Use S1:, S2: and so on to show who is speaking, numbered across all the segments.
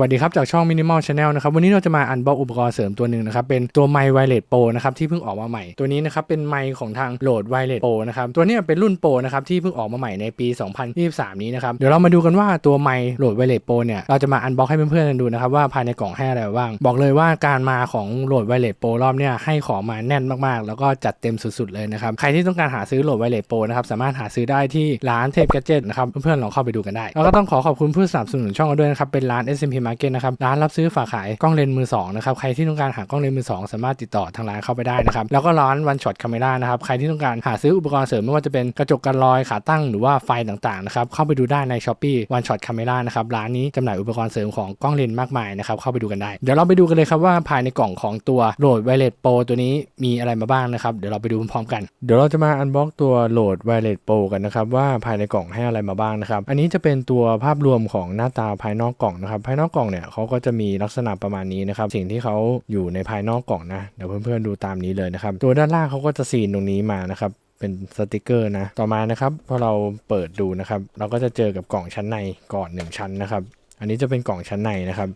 S1: วัสดีครับ จากช่อง Minimal Channel นะครับ วันนี้เราจะมาอันบ็อกอุปกรณ์เสริมตัวหนึ่งนะครับ เป็นตัวไมค์ไวเลสโปรนะครับ ที่เพิ่งออกมาใหม่ ตัวนี้นะครับ เป็นไมค์ของทางโหลดไวเลสโปรนะครับ ตัวนี้เป็นรุ่นโปรนะครับ ที่เพิ่งออกมาใหม่ในปี 2023 นี้นะครับ เดี๋ยวเรามาดูกันว่าตัวไมค์โหลดไวเลสโปรเนี่ย เราจะมาอันบ็อกให้เพื่อนๆดูนะครับว่าภายในกล่องให้อะไรบ้าง บอกเลยว่าการมาของโหลดไวเลสโปรรอบเนี้ยให้ของมาแน่นมากๆ แล้วก็จัดเต็มสุดๆเลยนะครับ ใครที่ต้องการหาซื้อโหลดไวเลสโปรนะครับ สามารถหาซื้อได้ที่ร้านเทพแกจเจตนะครับ เพื่อนๆลองเข้าไปดูกันได้แล้วก็ต้องขอขอบคุณผู้สนับสนุนช่องกันด้วยนะครับเป็นร้าน SMP Market นะครับร้านรับซื้อฝากขายกล้องเลนส์มือสองนะครับใครที่ต้องการหากล้องเลนส์มือสองสามารถติดต่อทางร้านเข้าไปได้นะครับแล้วก็ร้านวันช็อตคาเมรานะครับใครที่ต้องการหาซื้ออุปกรณ์เสริมไม่ว่าจะเป็นกระจกกันรอยขาตั้งหรือว่าไฟต่างๆนะครับเข้าไปดูได้ใน s h อ p e e One Shot Camera นะครับร้านนี้จำหน่ายอุปกรณ์เสริมของกล้องเลนส์มากมายนะครับเข้าไปดูกันได้เดี๋ยวเราไปดูกันเลยครับว่าภายในกล่องของตัวโหลดไวเลสโปรตัวนี้มีอะไรมาบ้างนะครับเดี๋ยวเราไปดูพร้อมๆกันเดี๋ยวเราจะมาอันบ็อกตัวโหลดไวเลสโปรกันนะครับว่าภายในกล่องให้อะไรมาบ้างนะครับอันนี้จะเป็นตัวภาพรวมของหน้าตาภายนอกกล่องนะครับภายนอกกล่องเนี่ยเขาก็จะมีลักษณะประมาณนี้นะครับ สิ่งที่เขาอยู่ในภายนอกกล่องนะ เดี๋ยวเพื่อนๆดูตามนี้เลยนะครับ ตัวด้านล่างเขาก็จะซีนตรงนี้มานะครับเป็นสติกเกอร์นะ ต่อมานะครับพอเราเปิดดูนะครับ เราก็จะเจอกับกล่องชั้นในก่อน 1 ชั้นนะครับ อันนี้จะเป็นกล่องชั้นในนะครับ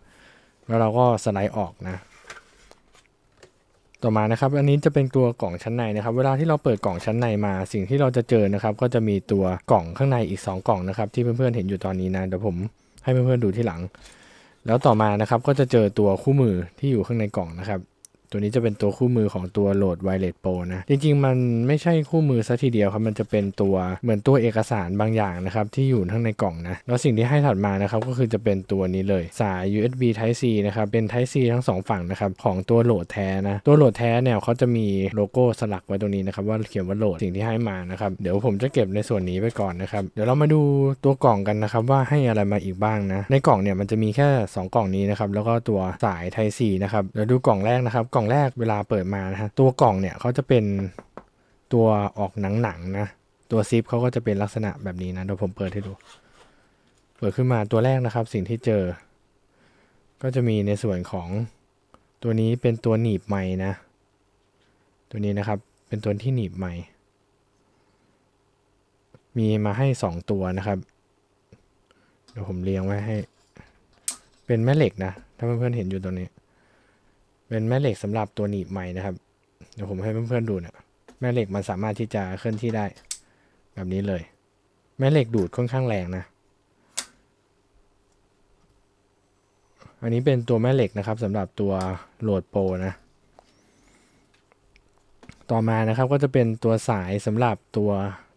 S1: แล้วเราก็สไลด์ออกนะ ต่อมานะครับ อันนี้จะเป็นตัวกล่องชั้นในนะครับ เวลาที่เราเปิดกล่องชั้นในมา สิ่งที่เราจะเจอนะครับ ก็จะมีตัวกล่องข้างในอีก 2 กล่องนะครับ ที่เพื่อนๆเห็นอยู่ตอนนี้นะ เดี๋ยวผมให้เพื่อนๆดูที่หลัง แล้วต่อมานะครับก็จะเจอตัวคู่มือที่อยู่ข้างในกล่องนะครับ ตัวนี้จะเป็นตัวคู่มือของตัวโหลด Wireless Pro นะ จริงๆ มันไม่ใช่คู่มือซะทีเดียวครับ มันจะเป็นตัวเหมือนตัวเอกสารบางอย่างนะครับ ที่อยู่ข้างในกล่องนะ แล้วสิ่งที่ให้ถัดมานะครับ ก็คือจะเป็นตัวนี้เลย สาย USB Type C นะครับ เป็น Type C ทั้งสองฝั่งนะครับ ของตัวโหลดแท้นะ ตัวโหลดแท้เนี่ยเขาจะมีโลโก้สลักไว้ตรงนี้นะครับ ว่าเขียนว่าโหลด สิ่งที่ให้มานะครับ เดี๋ยวผมจะเก็บในส่วนนี้ไปก่อนนะครับ เดี๋ยวเรามาดูตัวกล่องกันนะครับว่าให้อะไรมาอีกบ้างนะ ในกล่องเนี่ยมันจะมีแค่ 2 กล่องนี้นะครับ แล้วก็ตัวสาย Type C นะครับ เดี๋ยวดูกล่องแรกนะครับกล่องแรกเวลาเปิดมานะฮะตัวกล่องเนี่ยเขาจะเป็นตัวออกหนังๆนะตัวซิปเขาก็จะเป็นลักษณะแบบนี้นะเดี๋ยวผมเปิดให้ดู เปิดขึ้นมาตัวแรกนะครับ สิ่งที่เจอ ก็จะมีในส่วนของตัวนี้เป็นตัวหนีบไม้นะ ตัวนี้นะครับเป็นตัวที่หนีบไม้มีมาให้ 2 ตัวนะครับ เดี๋ยวผมเรียงไว้ให้ เป็นแม่เหล็กนะ ถ้าเพื่อนๆเห็นอยู่ตรงนี้ เป็นแม่เหล็กสำหรับตัวหนีบไม้นะครับ เดี๋ยวผมให้เพื่อนๆดูเนะแม่เหล็กมันสามารถที่จะเคลื่อนที่ได้ แบบนี้เลย แม่เหล็กดูดค่อนข้างแรงนะ อันนี้เป็นตัวแม่เหล็กนะครับสำหรับตัวโหลดโปรนะ ต่อมานะครับก็จะเป็นตัวสายสำหรับตัว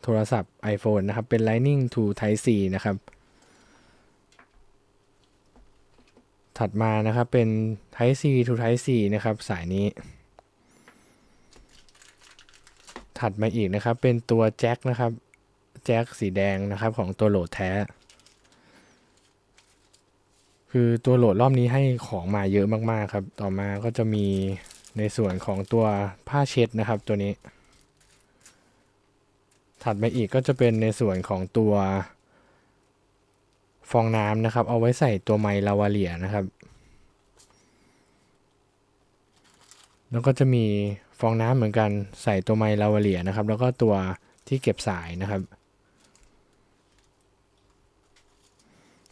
S1: โทรศัพท์ iPhone นะครับ เป็น Lightning to Type C นะครับ ถัดมานะครับเป็น Type C to Type C นะครับสายนี้ ถัดมาอีกนะครับเป็นตัวแจ็คนะครับแจ็คสีแดงนะครับของตัวโหลดแท้ คือตัวโหลดรอบนี้ให้ของมาเยอะมากๆครับ ต่อมาก็จะมีในส่วนของตัวผ้าเช็ดนะครับตัวนี้ ถัดมาอีกก็จะเป็นในส่วนของตัว ฟองน้ำนะครับ เอาไว้ใส่ตัวไมลาวาเลียนะครับ แล้วก็จะมีฟองน้ำเหมือนกันใส่ตัวไมลาวาเลียนะครับ แล้วก็ตัวที่เก็บสายนะครับ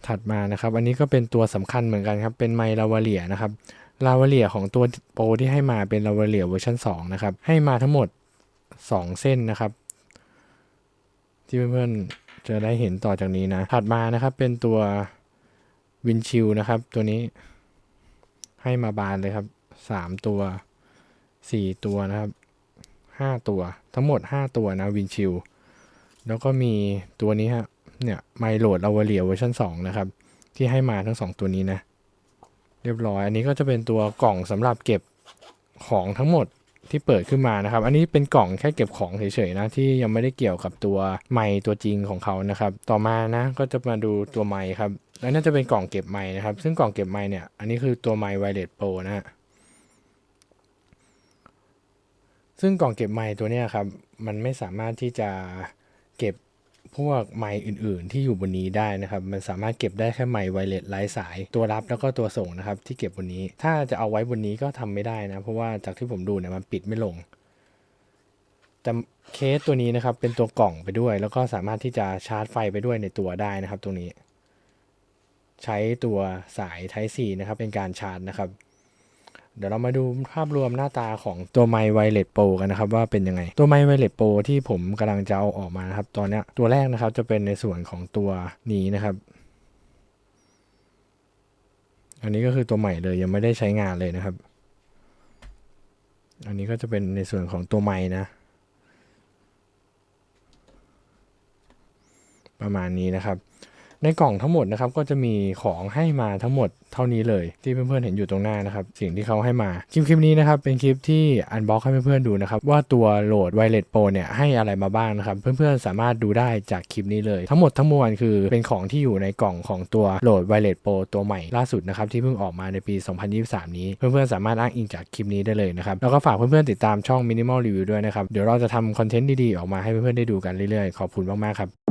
S1: ถัดมานะครับ อันนี้ก็เป็นตัวสำคัญเหมือนกันครับ เป็นไมลาวาเลียนะครับลาวาเลียของตัวโปรที่ให้มาเป็นลาวาเลียเวอร์ชัน2นะครับ ให้มาทั้งหมด 2 เส้นนะครับ ที่เพื่อนๆจะได้เห็นต่อจากนี้นะ ถัดมานะครับเป็นตัววินชิลนะครับ ตัวนี้ให้มาบานเลยครับ3ตัว4ตัวนะครับ5ตัวทั้งหมด5ตัวนะวินชิลแล้วก็มีตัวนี้ฮะเนี่ยไมโหลดลาวเลียเวอร์ชัน2นะครับ ที่ให้มาทั้ง2ตัวนี้นะ เรียบร้อย อันนี้ก็จะเป็นตัวกล่องสำหรับเก็บของทั้งหมด ที่เปิดขึ้นมานะครับ อันนี้เป็นกล่องแค่เก็บของเฉยๆนะที่ยังไม่ได้เกี่ยวกับตัวไม้ตัวจริงของเขานะครับ ต่อมานะก็จะมาดูตัวไม้ครับแล้วน่าจะเป็นกล่องเก็บไม้นะครับ ซึ่งกล่องเก็บไม้เนี่ยอันนี้คือตัวไม้ไวเลสโปรนะฮะซึ่งกล่องเก็บไม้ตัวเนี้ยครับมันไม่สามารถที่จะเก็บ พวกไมค์อื่นๆ ที่อยู่บนนี้ได้นะครับ มันสามารถเก็บได้แค่ไมค์ไวเลสไร้สาย ตัวรับแล้วก็ตัวส่งนะครับ ที่เก็บบนนี้ ถ้าจะเอาไว้บนนี้ก็ทำไม่ได้นะ เพราะว่าจากที่ผมดูเนี่ยมันปิดไม่ลง แต่เคสตัวนี้นะครับ เป็นตัวกล่องไปด้วย แล้วก็สามารถที่จะชาร์จไฟไปด้วยในตัวได้นะครับ ตรงนี้ ใช้ตัวสาย Type C นะครับ เป็นการชาร์จนะครับ เดี๋ยวเรามาดูภาพรวมหน้าตาของตัวไมค์ไวเลสโปกันนะครับว่าเป็นยังไง ตัวไมค์ไวเลสโปที่ผมกำลังจะเอาออกมานะครับ ตอนนี้ตัวแรกนะครับจะเป็นในส่วนของตัวนี้นะครับอันนี้ก็คือตัวใหม่เลยยังไม่ได้ใช้งานเลยนะครับ อันนี้ก็จะเป็นในส่วนของตัวไม้นะ ประมาณนี้นะครับ ในกล่องทั้งหมดนะครับก็จะมีของให้มาทั้งหมดเท่านี้เลย ที่เพื่อนๆเห็นอยู่ตรงหน้านะครับสิ่งที่เขาให้มาคลิปคลิปนี้นะครับเป็นคลิปที่อันบ็อกให้เพื่อนๆดูนะครับว่าตัวโหลดไวเลสโปรเนี่ยให้อะไรมาบ้างนะครับเพื่อนๆสามารถดูได้จากคลิปนี้เลย ทั้งหมดทั้งมวลคือเป็นของที่อยู่ในกล่องของตัวโหลดไวเลสโปรตัวใหม่ล่าสุดนะครับที่เพิ่งออกมาในปี 2023 นี้ เพื่อนๆสามารถอ้างอิงจากคลิปนี้ได้เลยนะครับแล้วก็ฝากเพื่อนๆติดตามช่อง Minimal Review ด้วยนะครับเดี๋ยวเราจะทำคอนเทนต์ดีๆออกมาให้เพื่อนๆได้ดูกันเรื่อยๆขอบคุณมากๆครับ